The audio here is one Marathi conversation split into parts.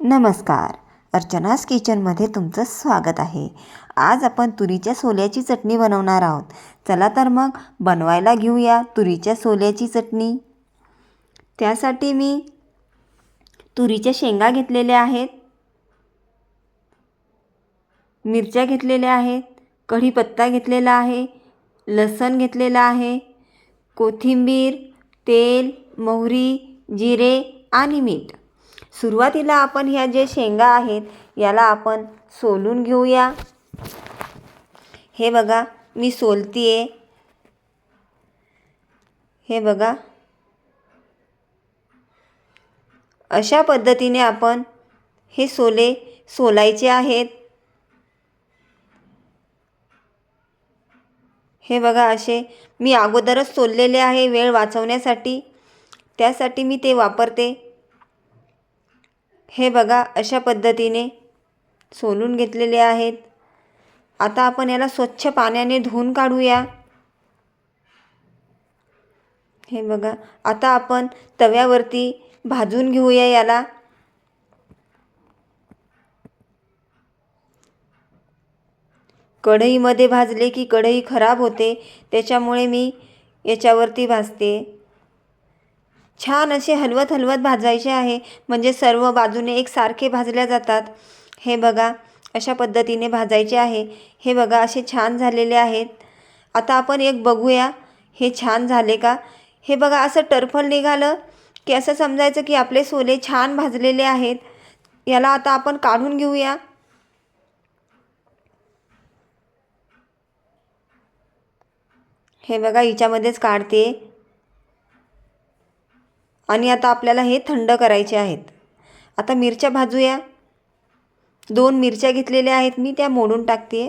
नमस्कार. अर्चनास किचनमध्ये तुमचं स्वागत आहे. आज आपण तुरीच्या सोल्याची चटणी बनवणार आहोत. चला तर मग बनवायला घेऊया तुरीच्या सोल्याची चटणी. त्यासाठी मी तुरीच्या शेंगा घेतलेल्या आहेत. मिरच्या घेतलेल्या आहेत. कढीपत्ता घेतलेला आहे. लसण घेतलेला आहे. कोथिंबीर तेल मोहरी जिरे आणि मीठ. सुरुवातीला आपण ह्या जे शेंगा आहेत याला आपण सोलून घेऊया. हे बघा मी सोलती आहे हे बघा. अशा पद्धतीने आपण हे सोले सोलायचे आहेत. हे बघा असे मी अगोदरच सोललेले आहे वेळ वाचवण्यासाठी. त्यासाठी मी ते वापरते. हे बघा अशा पद्धतीने सोलून घेतलेले आहेत. आता आपण याला स्वच्छ पाण्याने धुवून काढूया. हे बघा आता आपण तव्यावरती भाजून घेऊया याला. कढईमध्ये भाजले की कढई खराब होते त्याच्यामुळे मी याच्यावरती भाजते. छान असे हलवत हलवत भाजायचे आहे. म्हणजे सर्व बाजूने एकसारखे भाजल्या जातात. हे बघा अशा पद्धतीने भाजायचे आहे. हे बघा असे छान झालेले आहेत. आता आपण एक बघूया हे छान झाले का? हे बघा असं टरफल निघालं की असं समजायचं की आपले सोले छान भाजलेले आहेत. याला आता आपण काढून घेऊया. हे बघा हिच्यामध्येच काढते. आणि आता आपल्याला हे थंड करायचे आहेत. आता मिरच्या भाजूया. दोन मिरच्या घेतलेल्या आहेत मी त्या मोडून टाकते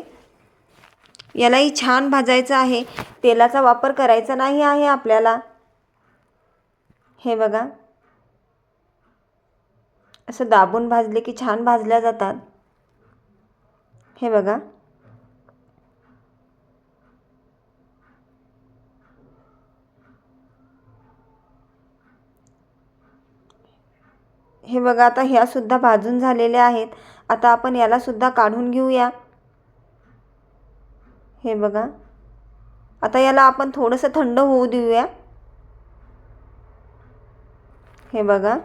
यालाही छान भाजायचं आहे. तेलाचा वापर करायचा नाही आहे आपल्याला. हे बघा. असं दाबून भाजले की छान भाजल्या जातात. हे बघा. हे बघा आता ह्यासुद्धा भाजून झालेल्या आहेत. आता आपण यालासुद्धा काढून घेऊया. हे बघा. आता याला आपण थोडंसं थंड होऊ देऊया. हे बघा.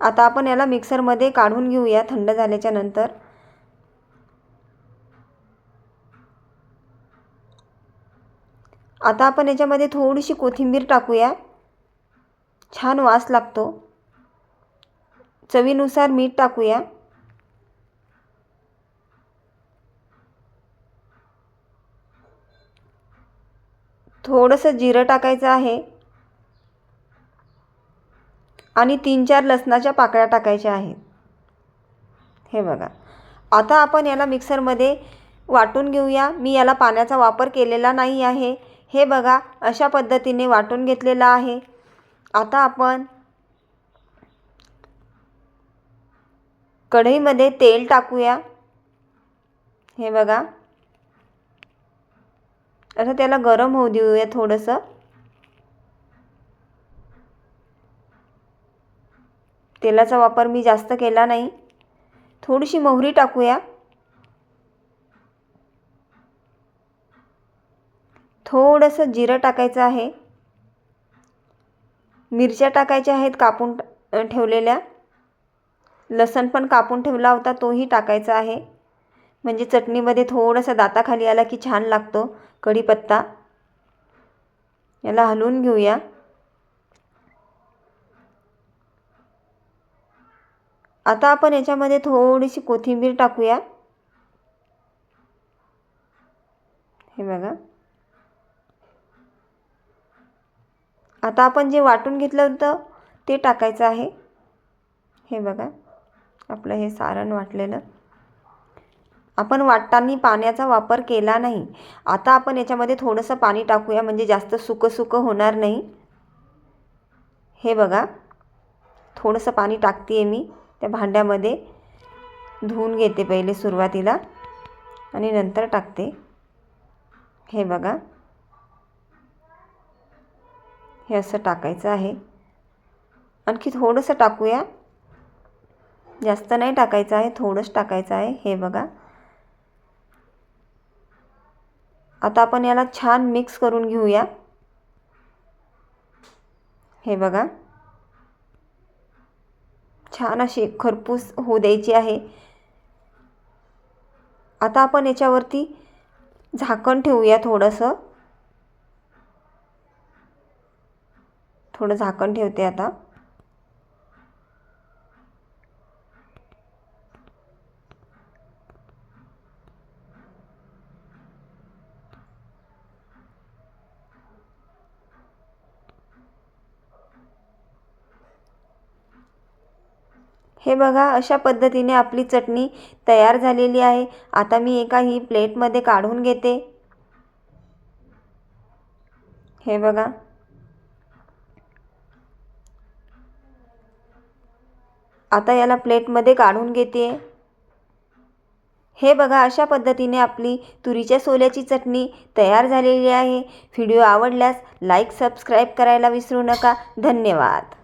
आता आपण याला मिक्सरमध्ये काढून घेऊया थंड झाल्याच्यानंतर. आता आपण याच्यामध्ये थोडीशी कोथिंबीर टाकूया. छान वास लागतो. चवीनुसार मीठ टाकूया. थोडंसं जिरं टाकायचं आहे. आणि तीन चार लसणाच्या पाकळ्या टाकायच्या आहेत. हे बघा. आता आपण याला मिक्सरमध्ये वाटून घेऊया. मी याला पाण्याचा वापर केलेला नाही आहे. हे बघा अशा पद्धतीने वाटून घेतलेलं आहे. आता आपण कढईमध्ये तेल टाकूया. हे बघा. आता त्याला गरम होऊ देऊया थोडंसं. तेलाचा वापर मी जास्त केला नाही. थोडीशी मोहरी टाकूया. थोडंसं जिरं टाकायचं आहे. मिरच्या टाकायच्या आहेत कापून ठेवलेल्या. लसण पण कापून ठेवला होता तोही टाकायचा आहे. म्हणजे चटणीमध्ये थोडंसं दाताखाली आला की छान लागतो कढीपत्ता. याला हलवून घेऊया. आता आपण याच्यामध्ये थोडीशी कोथिंबीर टाकूया. हे बघा. आता आपण जे वाटून घेतलं होतं ते टाकायचं आहे. हे बघा. आपलं हे सारण वाटलेलं. आपण वाटताना पाण्याचा वापर केला नाही. आता आपण याच्यामध्ये थोडंसं पाणी टाकूया म्हणजे जास्त सुकं सुकं होणार नाही. हे बघा. थोडंसं पाणी टाकते आहे मी. त्या भांड्यामध्ये धुवून घेते पहिले सुरुवातीला आणि नंतर टाकते. हे बघा. हे असं टाकायचं आहे. आणखी थोडंसं टाकूया. जास्त नाही टाकायचं आहे थोडंच टाकायचं आहे. हे बघा. आता आपण याला छान मिक्स करून घेऊया. हे बघा. छान अशी खरपूस होऊ द्यायची आहे. आता आपण याच्यावरती झाकण ठेवूया थोडंसं. थोडं झाकण ठेवते आता. हे बघा अशा पद्धतीने आपली चटणी तयार झालेली आहे. आता मी एका ही प्लेटमध्ये काढून घेते. हे बघा. आता याला प्लेटमध्ये काढून घेते. हे बघा अशा पद्धतीने आपली तुरीच्या सोल्याची चटणी तयार झालेली आहे. व्हिडिओ आवडल्यास लाईक सबस्क्राईब करायला विसरू नका. धन्यवाद.